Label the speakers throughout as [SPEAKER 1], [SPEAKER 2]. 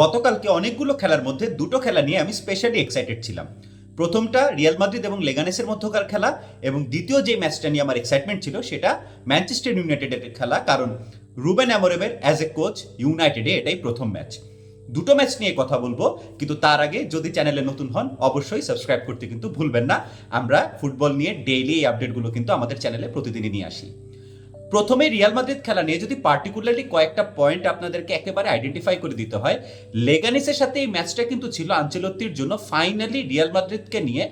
[SPEAKER 1] গতকালকে অনেকগুলো খেলার মধ্যে দুটো খেলা নিয়ে আমি স্পেশালি এক্সাইটেড ছিলাম। প্রথমটা রিয়াল মাদ্রিদ এবং লেগানেসের মধ্যকার খেলা এবং দ্বিতীয় যে ম্যাচটা নিয়ে আমার এক্সাইটমেন্ট ছিল সেটা ম্যানচেস্টার ইউনাইটেডের খেলা, কারণ রুবেন অ্যামোরেবের অ্যাজ এ কোচ ইউনাইটেডে এটাই প্রথম ম্যাচ দুটো ম্যাচ নিয়ে কথা বলব, কিন্তু তার আগে যদি চ্যানেলে নতুন হন, অবশ্যই সাবস্ক্রাইব করতে কিন্তু ভুলবেন না। আমরা ফুটবল নিয়ে ডেইলি এই আপডেটগুলো কিন্তু আমাদের চ্যানেলে প্রতিদিনই নিয়ে আসি। প্রথমে রিয়াল মাদ্রিদ খেলা নিয়ে যদি পার্টিকুলারলি কয়েকটা পয়েন্ট আপনাদেরকে একেবারে আইডেন্টিফাই করে দিতে হয় লেগানিসের সাথে এই ম্যাচটা কিন্তু ছিল আঞ্চলত্তির জন্য। ফাইনালি রিয়াল মাদ্রিদকে নিয়ে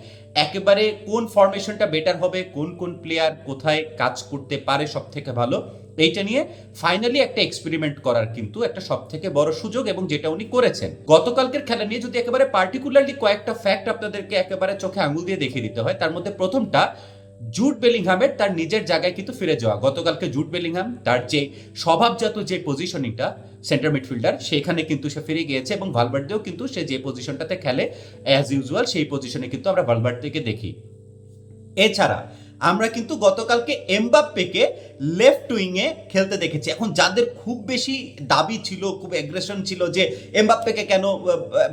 [SPEAKER 1] একেবারে কোন ফরমেশনটা বেটার হবে, কোন কোন প্লেয়ার কোথায় কাজ করতে পারে সব থেকে ভালো, এইটা নিয়ে ফাইনালি একটা এক্সপেরিমেন্ট করার কিন্তু একটা সব থেকে বড় সুযোগ এবং যেটা উনি করেছেন। গতকালকের খেলা নিয়ে যদি একেবারে পার্টিকুলারলি কয়েকটা ফ্যাক্ট আপনাদেরকে একেবারে চোখে আঙুল দিয়ে দেখিয়ে দিতে হয়, তার মধ্যে প্রথমটা জুট বেলিংহামের তার নিজের জায়গায় কিন্তু ফিরে যাওয়া। গতকালকে জুট বেলিংহাম, তার যে স্বভাবজাত যে পজিশনিংটা, সেন্টার মিডফিল্ডার, সেখানে কিন্তু সে ফিরে গিয়েছে এবং ভালবার্দেও কিন্তু সে যে পজিশনটাতে খেলে অ্যাজ ইউজুয়াল সেই পজিশনে কিন্তু আমরা ভালবার্দেকে দেখি। এছাড়া, আমরা কিন্তু গতকালকে এমবাপ্পেকে লেফট উইংয়ে খেলতে দেখেছি। এখন যাদের খুব বেশি দাবি ছিল, খুব অ্যাগ্রেশন ছিল যে এমবাপ্পেকে কেন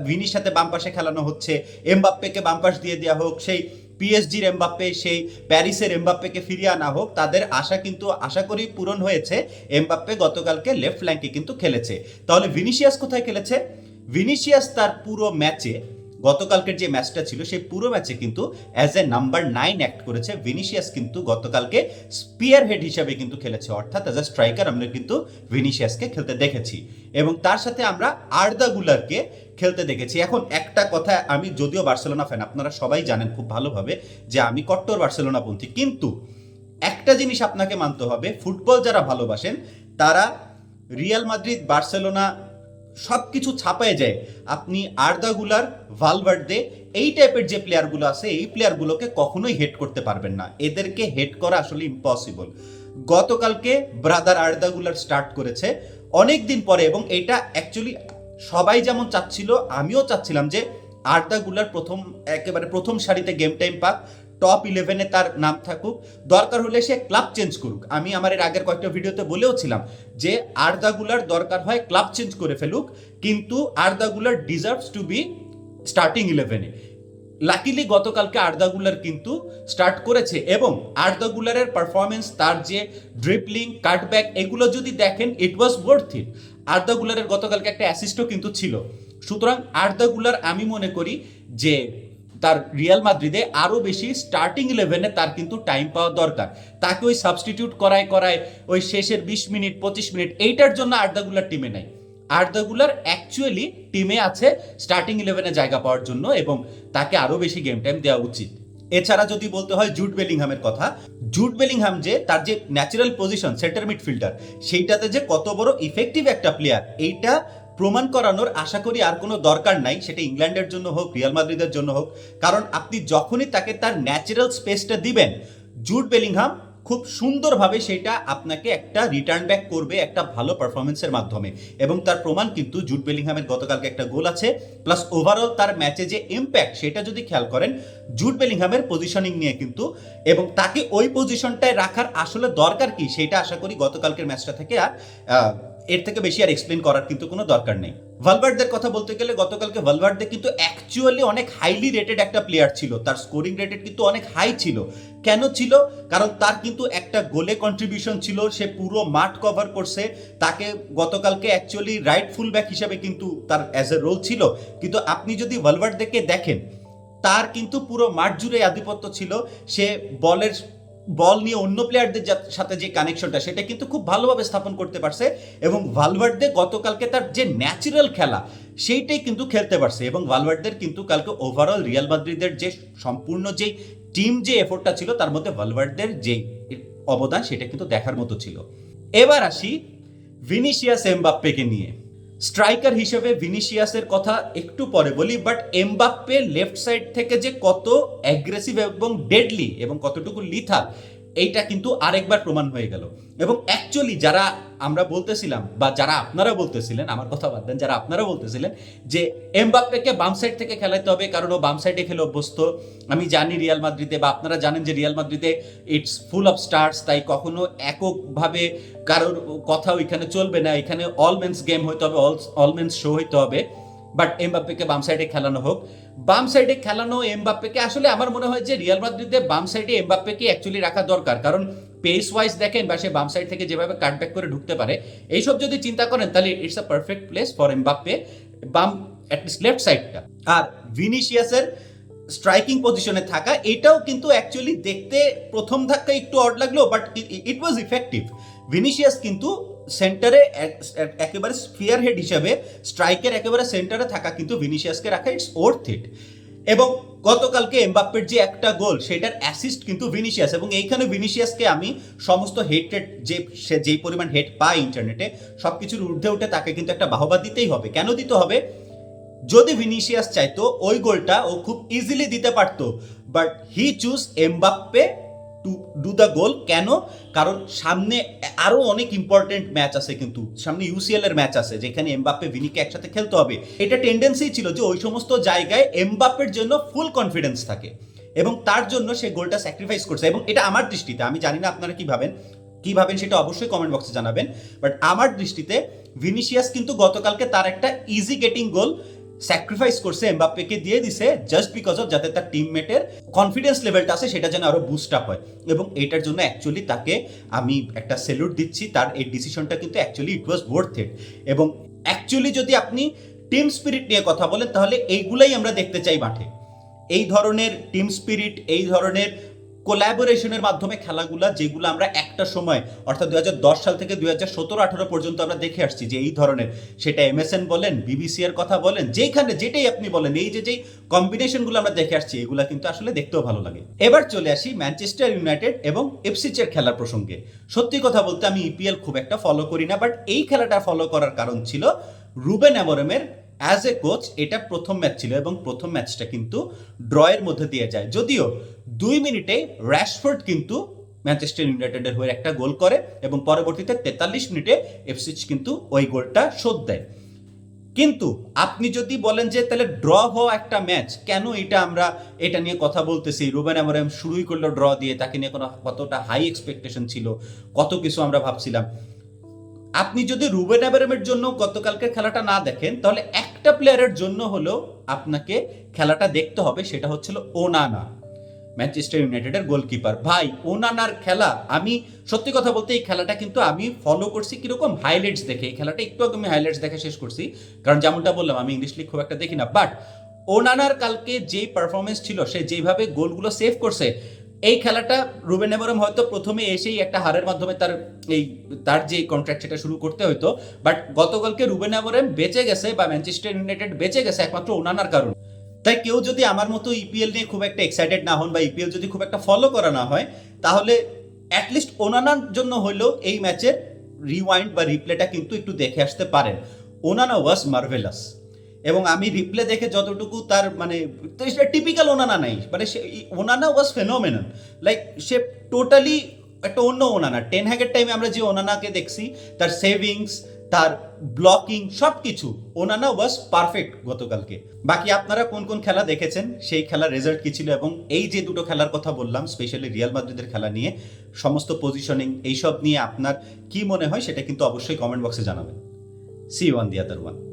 [SPEAKER 1] ভিনির সাথে বাম পাশে খেলানো হচ্ছে, এমবাপ্পেকে বাম পাশ দিয়ে দেওয়া হোক, সেই পিএসজির এমবাপ্পে সেই প্যারিসের এমবাপ্পেকে ফিরিয়ে আনা হোক, তাদের আশা কিন্তু, আশা করি পূরণ হয়েছে। এমবাপ্পে গতকালকে লেফট ফ্ল্যাঙ্কে কিন্তু খেলেছে। তাহলে ভিনিসিয়াস কোথায় খেলেছে? ভিনিসিয়াস তার পুরো ম্যাচে, গতকালকের যে ম্যাচটা ছিল, সেই পুরো ম্যাচে কিন্তু as a number nine act করেছে। ভিনিসিয়াস কিন্তু গতকালকে স্পিয়ার হেড হিসাবে কিন্তু খেলেছে। অর্থাৎ অ্যাজ এ স্ট্রাইকার আমরা কিন্তু ভিনিসিয়াসকে খেলতে দেখেছি। এবং তার সাথে আমরা আর্দা গুলারকে খেলতে দেখেছি। এখন একটা কথা আমি যদিও বার্সেলোনা ফ্যান আপনারা সবাই জানেন খুব ভালোভাবে যে আমি কট্টর বার্সেলোনা বার্সেলোনাপন্থী। কিন্তু একটা জিনিস আপনাকে মানতে হবে, ফুটবল যারা ভালোবাসেন, তারা রিয়াল মাদ্রিদ, বার্সেলোনা সব কিছু ছাপায় যায়। আপনি আর্দাগুলার ভালভার্ডে এই টাইপের যে প্লেয়ারগুলো আছে, এই প্লেয়ারগুলোকে কখনোই হেড করতে পারবেন না। এদেরকে হেড করা আসলে ইম্পসিবল গতকালকে ব্রাদার আর্দাগুলার স্টার্ট করেছে অনেক দিন পরে এবং এটা অ্যাকচুয়ালি সবাই যেমন চাচ্ছিল, আমিও চাচ্ছিলাম যে আর্দা গুলার প্রথম, একেবারে প্রথম সারিতে গেম টাইম পাক টপ ইলেভেনে তার নাম থাকুক। দরকার হলে সে ক্লাব চেঞ্জ করুক। আমি আমার এর আগের কয়েকটা ভিডিওতে বলেও ছিলাম যে আর্দাগুলার দরকার হয় ক্লাব চেঞ্জ করে ফেলুক, কিন্তু Arda Guler deserves to be starting ইলেভেনে লাকিলি গতকালকে আর্দাগুলার কিন্তু স্টার্ট করেছে এবং আর্দাগুলারের পারফরমেন্স তার যে ড্রিপলিং কাটব্যাক এগুলো যদি দেখেন ইট ওয়াজ ওয়ার্থ ইট আর্দাগুলারের গতকালকে একটা অ্যাসিস্টও কিন্তু ছিল। সুতরাং আর্দাগুলার আমি মনে করি যে তার রিয়াল মাদ্রিদে আরও বেশি স্টার্টিং ইলেভেনে তার কিন্তু টাইম পাওয়া দরকার। তাকে ওই সাবস্টিটিউট করায় করায় ওই শেষের বিশ মিনিট, পঁচিশ মিনিট এইটার জন্য আর্দাগুলার টিমে নাই। আর্দাগুলার অ্যাকচুয়ালি টিমে আছে স্টার্টিং ইলেভেনে জায়গা পাওয়ার জন্য এবং তাকে আরও বেশি গেম টাইম দেওয়া উচিত। এছাড়া যদি বলতে হয় জুট বেলিংহামের কথা, জুট বেলিংহাম যে তার যে ন্যাচারাল পজিশন সেন্টার মিডফিল্ডার সেইটাতে যে কত বড় ইফেক্টিভ একটা প্লেয়ার এইটা প্রমাণ করানোর আশা করি আর কোনো দরকার নাই, সেটা ইংল্যান্ডের জন্য হোক, রিয়াল মাদ্রিদের জন্য হোক। কারণ আপনি যখনই তাকে তার ন্যাচারাল স্পেসটা দিবেন, জুট বেলিংহাম খুব সুন্দরভাবে সেটা আপনাকে একটা রিটার্ন ব্যাক করবে একটা ভালো পারফরমেন্সের মাধ্যমে। এবং তার প্রমাণ কিন্তু জুট বেলিংহামের গতকালকে একটা গোল আছে প্লাস ওভারঅল তার ম্যাচে যে ইম্প্যাক্ট সেটা যদি খেয়াল করেন, জুট বেলিংহামের পজিশনিং নিয়ে কিন্তু, এবং তাকে ওই পজিশনটায় রাখার আসলে দরকার কি সেটা আশা করি গতকালকের ম্যাচটা থেকে আর এর থেকে বেশি আর এক্সপ্লেন করার কিন্তু কোনো দরকার নেই। ভালভার্ডদের কথা বলতে গেলে গতকালকে ভালভার্ডে কিন্তু অ্যাকচুয়ালি অনেক হাইলি রেটেড একটা প্লেয়ার ছিল। তার স্কোরিং রেটেড কিন্তু অনেক হাই ছিল। কেন ছিল? কারণ তার কিন্তু একটা গোলে কন্ট্রিবিউশন ছিল, সে পুরো মাঠ কভার করছে। তাকে গতকালকে অ্যাকচুয়ালি রাইট ফুল ব্যাক হিসাবে কিন্তু তার অ্যাজ এ রোল ছিল। কিন্তু আপনি যদি ভালভার্ডদেরকে দেখেন, তার কিন্তু পুরো মাঠ জুড়ে আধিপত্য ছিল। সে বলের বল নিয়ে অন্য প্লেয়ারদের সাথে যে কানেকশনটা সেটা কিন্তু খুব ভালোভাবে স্থাপন করতে পারছে এবং ভালভার্ডে গতকালকে তার যে ন্যাচারাল খেলা, সেইটাই কিন্তু খেলতে পারছে এবং ভালভার্ডের কিন্তু কালকে ওভারঅল রিয়াল মাদ্রিদের যে সম্পূর্ণ যে টিম যে এফোর্টটা ছিল, তার মধ্যে ভালভার্ডের যে অবদান, সেটা কিন্তু দেখার মতো ছিল। এবার আসি ভিনিসিয়াস এমবাপ্পেকে নিয়ে। স্ট্রাইকার হিসেবে ভিনিসিয়াসের কথা একটু পরে বলি বাট এমবাপ্পে লেফট সাইড থেকে যে কত অ্যাগ্রেসিভ এবং ডেডলি এবং কতটুকু লিথাল এইটা কিন্তু আরেকবার প্রমাণ হয়ে গেল। এবং অ্যাকচুয়ালি যারা আমরা বলতেছিলাম বা যারা আপনারা বলতেছিলেন, আমার কথা বাদ দেন, যারা আপনারা বলতেছিলেন যে এমবাপ্পেকে বাম সাইড থেকে খেলাতে হবে কারণ ও বাম সাইডে খেলে অভ্যস্ত। আমি জানি রিয়াল মাদ্রিদে বা আপনারা জানেন যে রিয়াল মাদ্রিদে ইটস ফুল অফ স্টার্স তাই কখনো এককভাবে কারোর কথা ওইখানে চলবে না। এখানে অল মেন্স গেম হইতে হবে অল অল মেন্স শো হইতে হবে। বাট এমবাপ্পেকে বাম সাইডে খেলানো হোক। বাম সাইডে খেলানো এমবাপ্পেকে আসলে আমার মনে হয় যে রিয়াল মাদ্রিদে বাম সাইডে এমবাপ্পেকে অ্যাকচুয়ালি রাখা দরকার। কারণ পেস ওয়াইজ দেখেন, বা সে বাম সাইড থেকে যেভাবে কাটব্যাক করে ঢুকতে পারে, এইসব যদি চিন্তা করেন, তাহলে it's a perfect place for Mbappe বাম অ্যাটলিস্ট লেফট সাইডটা আর ভিনিসিয়াসের স্ট্রাইকিং পজিশনে থাকা, এটাও কিন্তু অ্যাকচুয়ালি দেখতে প্রথম ধাক্কা একটু অড লাগল but it was effective Vinicius কিন্তু সেন্টারে একেবারে স্ফিয়ার হেড হিসাবে স্ট্রাইকের একেবারে সেন্টারে থাকা কিন্তু ভিনিসিয়াসকে রাখা ইটস ওর্থ ইট এবং গতকালকে এমবাপ্পের যে একটা গোল, সেটার অ্যাসিস্ট কিন্তু ভিনিসিয়াস এবং এইখানে ভিনিসিয়াসকে আমি সমস্ত হেটেড যে, সে যেই পরিমাণ হেট পায় ইন্টারনেটে সব কিছুর ঊর্ধ্বে উঠে তাকে কিন্তু একটা বাহবা দিতেই হবে। কেন দিতে হবে? যদি ভিনিসিয়াস চাইতো, ওই গোলটা ও খুব ইজিলি দিতে পারতো but he choose Mbappe to do the goal কেন? কারণ সামনে আরও অনেক ইম্পর্টেন্ট ম্যাচ আছে কিন্তু। সামনে ইউসিএল এর ম্যাচ আছে, যেখানে এমবাপ্পে, ভিনিকে একসাথে খেলতে হবে। এটা টেন্ডেন্সি ছিল যে ওই সমস্ত জায়গায় এমবাপ্পের জন্য ফুল কনফিডেন্স থাকে। এবং তার জন্য সে গোলটা স্যাক্রিফাইস করছে। এবং এটা আমার দৃষ্টিতে, আমি জানি না আপনারা কি ভাবেন কি ভাবেন সেটা অবশ্যই কমেন্ট বক্সে জানাবেন। বাট আমার দৃষ্টিতে ভিনিসিয়াস কিন্তু গতকালকে তার একটা ইজি গেটিং গোল স্যাক্রিফাইস করছে এমবাপ্পেকে দিয়ে দিছে জাস্ট বিকজ অফ যাতে তার টিমমেটের কনফিডেন্স লেভেলটা আছে সেটা যেন আরও বুস্ট আপ হয়। এবং এটার জন্য অ্যাকচুয়ালি তাকে আমি একটা সেলুট দিচ্ছি, তার এই ডিসিশনটা কিন্তু actually it was worth it এবং অ্যাকচুয়ালি যদি আপনি টিম স্পিরিট নিয়ে কথা বলেন, তাহলে এইগুলাই আমরা দেখতে চাই মাঠে। এই ধরনের টিম স্পিরিট এই ধরনের কোলাবোরেশনের মাধ্যমে খেলাগুলা যেগুলো আমরা একটা সময়, অর্থাৎ দুই হাজার দশ সাল থেকে দুই হাজার সতেরো আঠারো পর্যন্ত আমরা দেখে আসছি যে এই ধরনের, সেটা এমএসএন বলেন, বিবিসি এর কথা বলেন যেখানে যেটাই আপনি বলেন, এই যে যেই কম্বিনেশনগুলো আমরা দেখে আসছি, এগুলা কিন্তু আসলে দেখতেও ভালো লাগে। এবার চলে আসি ম্যানচেস্টার ইউনাইটেড এবং এফসিচের খেলার প্রসঙ্গে। সত্যি কথা বলতে আমি ইপিএল খুব একটা ফলো করি না বাট এই খেলাটা ফলো করার কারণ ছিল রুবেন অ্যামোরেমের অ্যাজ এ কোচ এটা প্রথম ম্যাচ ছিল এবং প্রথম ম্যাচটা কিন্তু ড্রয়ের মধ্যে দিয়ে যায়। যদিও দুই মিনিটে র্যাশফোর্ড কিন্তু ম্যানচেস্টার ইউনাইটেডের হয়ে একটা গোল করে এবং পরবর্তীতে তেতাল্লিশ মিনিটে এফসিচ কিন্তু ওই গোলটা শোধ দেয়। কিন্তু আপনি যদি বলেন যে তাহলে ড্র হওয়া একটা ম্যাচ কেন এটা আমরা এটা নিয়ে কথা বলতেছি? রুবেন অ্যামোরেম শুরুই করল ড্র দিয়ে, তাকে নিয়ে কোনো কতটা হাই এক্সপেকটেশন ছিল, কত কিছু আমরা ভাবছিলাম। আপনি যদি রুবেন অ্যামোরেমের জন্য গতকালকের খেলাটা না দেখেন, তাহলে একটা প্লেয়ারের জন্য হলেও আপনাকে খেলাটা দেখতে হবে, সেটা হচ্ছিল ওনানা ম্যানচেস্টার ইউনাইটেডের গোলকিপার ভাই, ওনানার খেলা, আমি সত্যি কথা বলতে এই খেলাটা কিন্তু আমি ফলো করছি কীরকম হাইলাইটস দেখে, এই খেলাটা একটু আগে আমি হাইলাইটস দেখে শেষ করছি, কারণ যেমনটা বললাম, আমি ইংলিশ লিগ খুব একটা দেখি না। বাট ওনানার কালকে যেই পারফরমেন্স ছিল, সে যেভাবে গোলগুলো সেভ করছে এই খেলাটা রুবেন এমরম হয়তো প্রথমে এসেই একটা হারের মাধ্যমে তার এই, তার যে কন্ট্রাক্ট সেটা শুরু করতে হতো বাট গতকালকে রুবেন এমরম বেঁচে গেছে বা ম্যানচেস্টার ইউনাইটেড বেঁচে গেছে একমাত্র ওনানার কারণ। তাই কেউ যদি আমার মতো ইপিএল নিয়ে খুব একটা এক্সাইটেড না হন বা ইপিএল যদি খুব একটা ফলো করা না হয়, তাহলে অ্যাটলিস্ট ওনানার জন্য হলেও এই ম্যাচের রিওয়াইন্ড বা রিপ্লেটা কিন্তু একটু দেখে আসতে পারেন। ওনানা ওয়াজ মার্ভেলাস এবং আমি রিপ্লে দেখে যতটুকু তার মানে টিপিক্যাল ওনানা নাই। মানে সে ওনানা ওয়াজ ফেনোমেনন লাইক সে টোটালি একটা অন্য ওনানা। টেন হ্যাগের টাইমে আমরা যে ওনানাকে দেখছি, তার সেভিংস তার ব্লকিং সব কিছু ওনানা ওয়াজ পারফেক্ট গতকালকে। বাকি আপনারা কোন কোন খেলা দেখেছেন, সেই খেলার রেজাল্ট কি ছিল এবং এই যে দুটো খেলার কথা বললাম স্পেশালি রিয়াল মাদ্রিদের খেলা নিয়ে, সমস্ত পজিশনিং এইসব নিয়ে আপনার কি মনে হয়, সেটা কিন্তু অবশ্যই কমেন্ট বক্সে জানাবেন। See one the other one